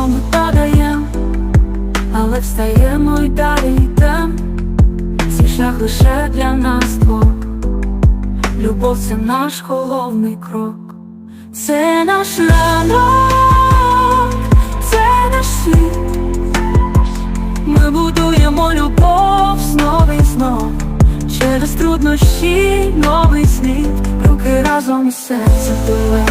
нього ми падаєм, але встаємо й далі йдем. Цей шлях лише для нас двох. Любов це наш головний крок, це наш ранок, це наш світ. Ми будуємо любов знов і знов Через труднощі новий слід, руки разом і серце пливе